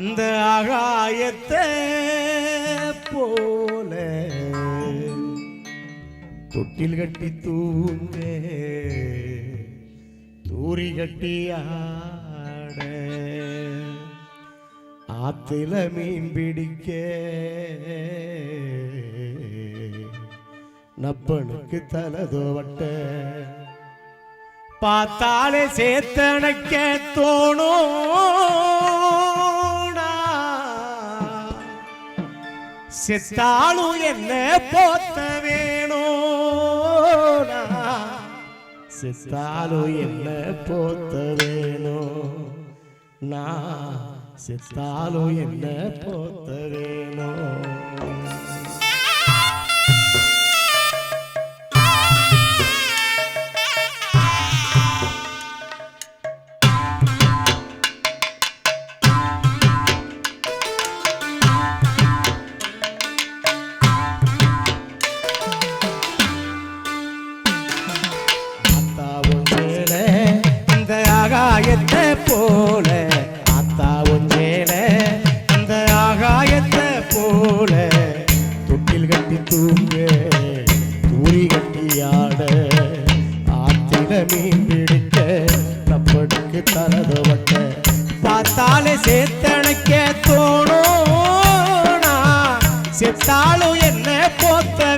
அந்த ஆகாயத்தை போல தொட்டில் கட்டி தூங்க தூரி கட்டி ஆட ஆத்தில மீன் பிடிக்க நப்பனுக்கு தலதோவட்ட பார்த்தாலே சேத்தனைக்க தோணும். செத்தாலும் என்ன போத்த வேணும் செத்தாலும் என்ன போத்த வேணும் நான் செத்தாலும் என்ன போத்த வேணும். பார்த்தாலே சேத்தனைக்க தோணும். செத்தாலும் என்ன போத்த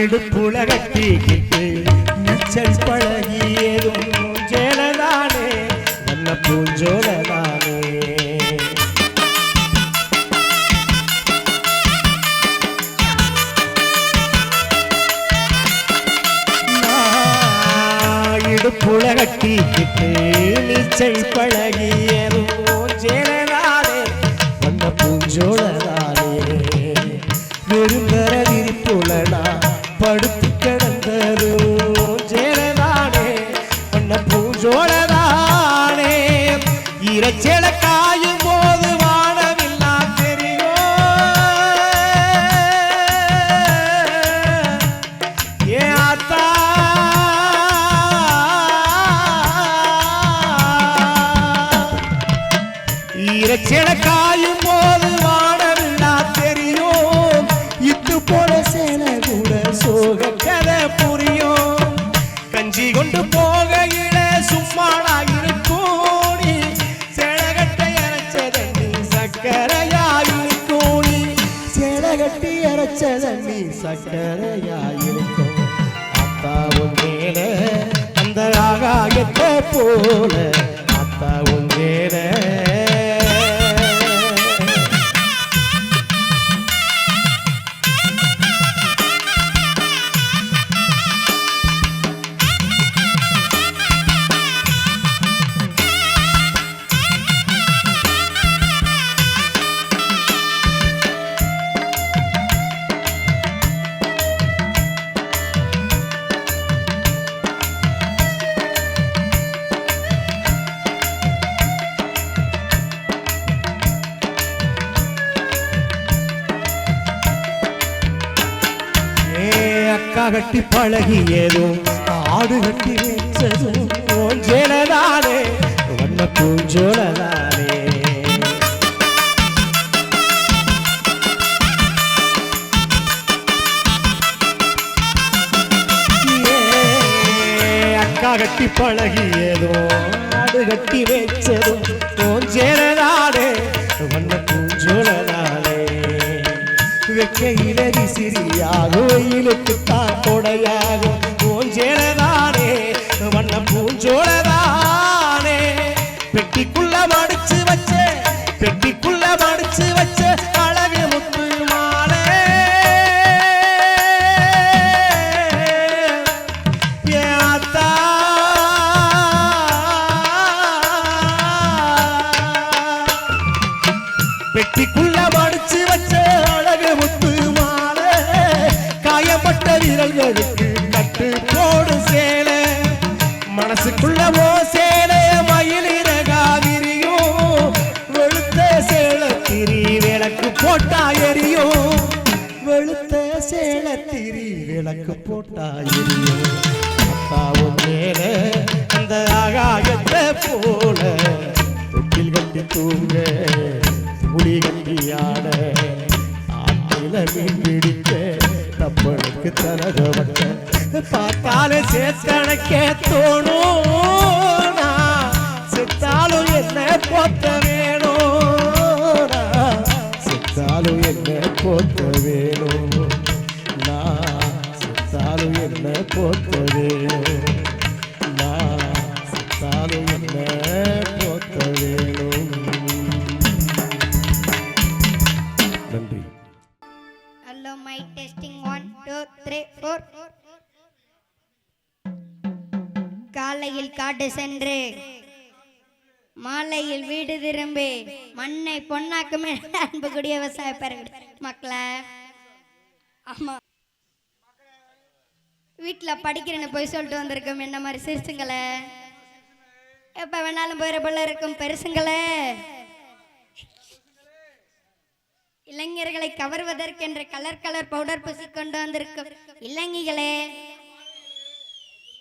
இடுப்புல கட்டிக்கிட்டு நீச்சல் பழகியதும் ஜேலதானே நல்ல பூஞ்சோலதானே. நான் இடுப்புல கட்டிக்கிட்டு நீச்சல் பழகியதும் ஜேலதானே நல்ல பூஞ்சோல படுத்து சக்கரையாயிருக்கும். அத்தாவும் மேல அந்த ஆகாயத்தை போல கட்டி பழகியதும் ஆடு கட்டி வச்சதும் பூஞ்சோலதானே வண்ண பூஞ்சோலதானே. அக்கா கட்டி பழகியதும் ஆடு கட்டி வச்சதும் பூஞ்சேலதானே வண்ண பூஞ்சோலதானே. வெக்கையில சிறியாக வெயிலுக்கு தாத்தா பெட்டிக்குள்ள மடிச்சு வச்ச அழகு முத்து மாலை காயப்பட்ட விரல்களுக்கு கட்டு போடு சேலை. மனசுக்குள்ள ஓ சேலை மயிலிற காவிரியும் வெளுத்த சேலத்திரி விளக்கு போட்டா தாவும் மேல அந்த ஆகாயத்தை போல. தொட்டில் கட்டி தூங்க புலி கட்டி ஆட ஆற்றில மீன் பிடிக்க தப்பனுக்கு தரகப்பட்ட பார்த்தாலே சேத்தனைக்கே தோணும் செத்தாலும் என்ன போத்த வேணும். செத்தாலும் என்ன போத்த வேணும் காலையில் காட்டு சென்று. மாலையில் வீடு திரும்பி. மண்ணை பொன்னாக்குமே அன்புக்குரிய விவசாய பெருகிடு மக்களை. ஆமா வீட்டில் படிக்கிறேன்னு போய் சொல்லிட்டு வந்திருக்கோம். என்ன மாதிரி சிரிச்சுங்களே? எப்போ வேணாலும் போயிட போல இருக்கும் பெருசுங்களே. இளைஞர்களை கவர்வதற்கென்று கலர் கலர் பவுடர் பூசி கொண்டு வந்திருக்கும் இளைஞர்களே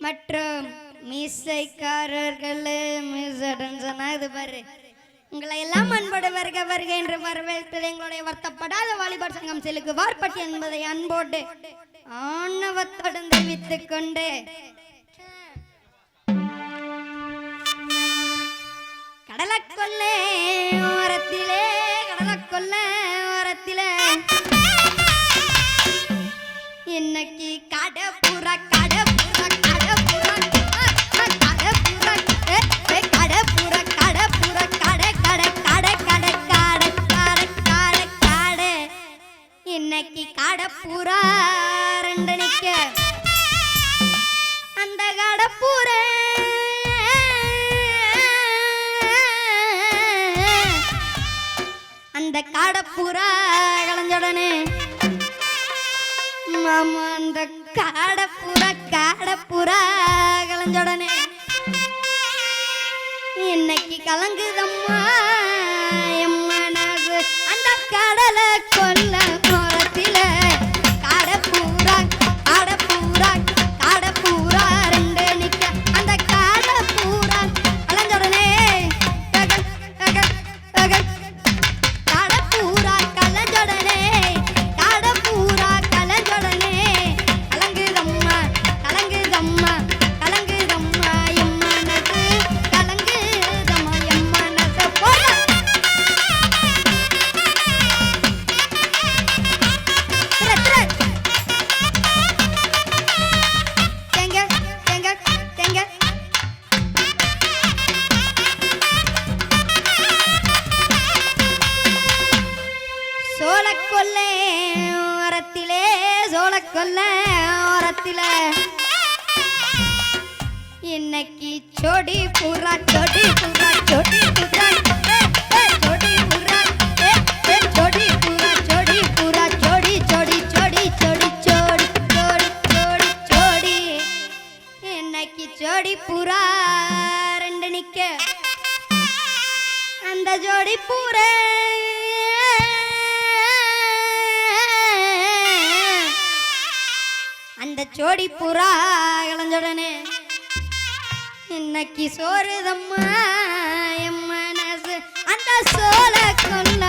மற்றும் மீசைக்காரர்களே மீசடன் சொன்னா இது பாரு. உங்களை எல்லாம் அன்போடு வருக வருக என்று வரவேற்பது எங்களுடைய வருத்தப்படாத வாலிபர் சங்கம் செலுக்கு வார்பட்டி என்பதை அன்போடு ஆணவத்துடன் தெரிவித்துக் கொண்டு. கடலக்கொல்லே ஓரத்திலே காடப்புறா களைஞ்சோடனே மாமா அந்த காடப்புறா காடப்புறா கலைஞ்சடனே இன்னைக்கு கலங்குதம்மா எம்மா மனசு அந்த கடலை சொடி புறா ரெண்டு நிக்க. அந்த ஜோடி பூரே. அந்த ஜோடி புறா இளஞ்சோடனே. இன்னைக்கு சோறுதம்மா என் மனசு அந்த சோல கொள்ள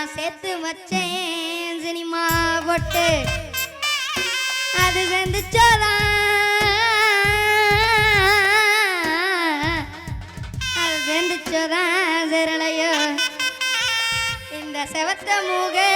நான் சேர்த்து வச்சேன் சினிமா போட்டு. அது வந்துச்சோதா அது வந்துச்சோதா சிரலையோ இந்த செவத்த மூகை